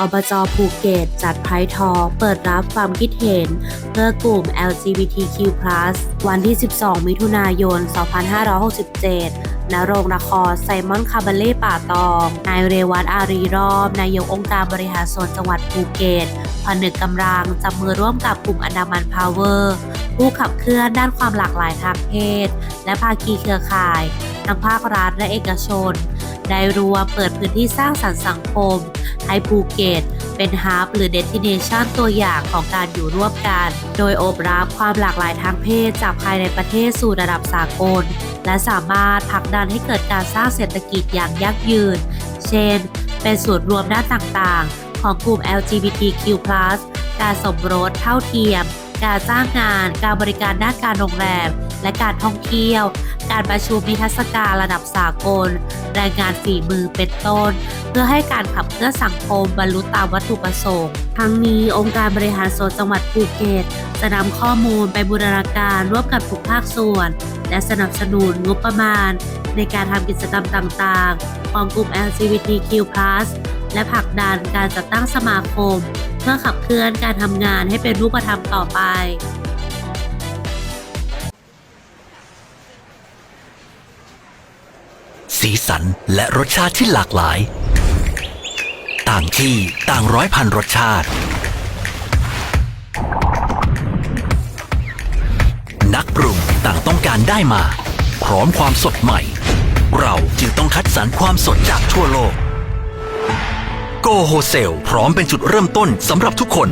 อบจภูเก็ตจัดไพร์ทอเปิดรับความคิดเห็น เพื่อกลุ่ม LGBTQ+ วันที่ 12 มิถุนายน 2567 ณ โรงละครไซมอนคาบาเล่ป่าตอง นายเรวัตอารีรอบ นายกองค์การบริหารส่วนจังหวัดภูเก็ตผนึกกำลังจับมือร่วมกับกลุ่มอันดามันพาวเวอร์ ผู้ขับเคลื่อนด้านความหลากหลายทางเพศ และภาคีเครือข่าย ทั้งภาครัฐและเอกชน ได้รวมเปิดพื้นที่สร้างสรรค์สังคม ให้ภูเก็ตเป็นฮับหรือเดสติเนชันตัวอย่างของการอยู่ร่วมกัน โดยโอบรับความหลากหลายทางเพศจากภายในประเทศสู่ระดับสากล และสามารถผลักดันให้เกิดการสร้างเศรษฐกิจอย่างยั่งยืน เช่น เป็นส่วนรวมด้านต่างๆ ของกลุ่ม LGBTQ+ การสมรสเท่าเทียม การจ้างงาน การบริการด้านการโรงแรม และการท่องเที่ยว การประชุมนิทรรศการระดับสากล รายงานฝีมือเป็นต้น เพื่อให้การขับเคลื่อนสังคมบรรลุตามวัตถุประสงค์ ทั้งนี้องค์การบริหารส่วนจังหวัดภูเก็ตจะนำข้อมูลไปบูรณาการร่วมกับทุกภาคส่วน และสนับสนุนงบประมาณ ในการทำกิจกรรมต่างๆ ของกลุ่ม LGBTQ+ และผลักดันการจัดตั้งสมาคม พื่อขับเคลื่อนการทำงานให้เป็นรูปธรรมต่อไปสีสันและรสชาติที่หลากหลาย ต่างที่ต่างร้อยพันรสชาติ นักปรุงต่างต้องการได้มา พร้อมความสดใหม่ เราจึงต้องคัดสรรความสดจากทั่วโลก โกโฮเซลพร้อมเป็นจุดเริ่มต้นสำหรับทุกคน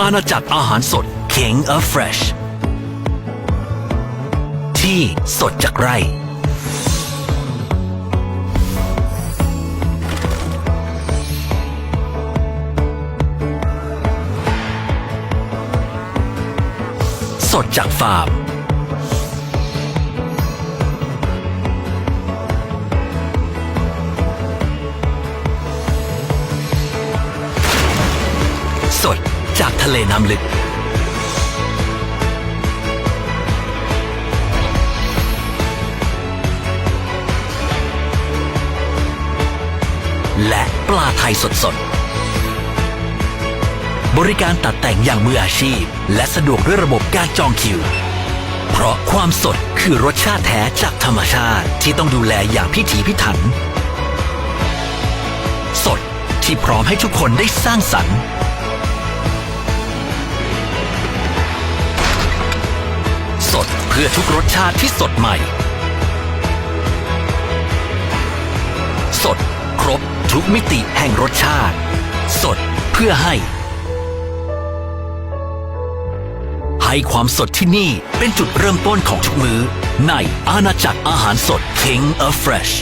อาณาจักรอาหารสด King of Fresh ที่สดจากไร่ สดจากฟาร์มะเลน้ำลึก และปลาไทยสดๆ บริการตัดแต่งอย่างมืออาชีพ และสะดวกด้วยระบบการจองคิว เพราะความสดคือรสชาติแท้จากธรรมชาติที่ต้องดูแลอย่างพิถีพิถัน สดที่พร้อมให้ทุกคนได้สร้างสรรค์ พื่อทุกรสชาติที่สดใหม่ สดครบทุกมิติแห่งรสชาติ สดเพื่อให้ ให้ความสดที่นี่เป็นจุดเริ่มต้นของทุกมือ้อในอาณาจักรอาหารสด King of Fresh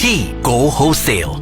ที่ Go Wholesale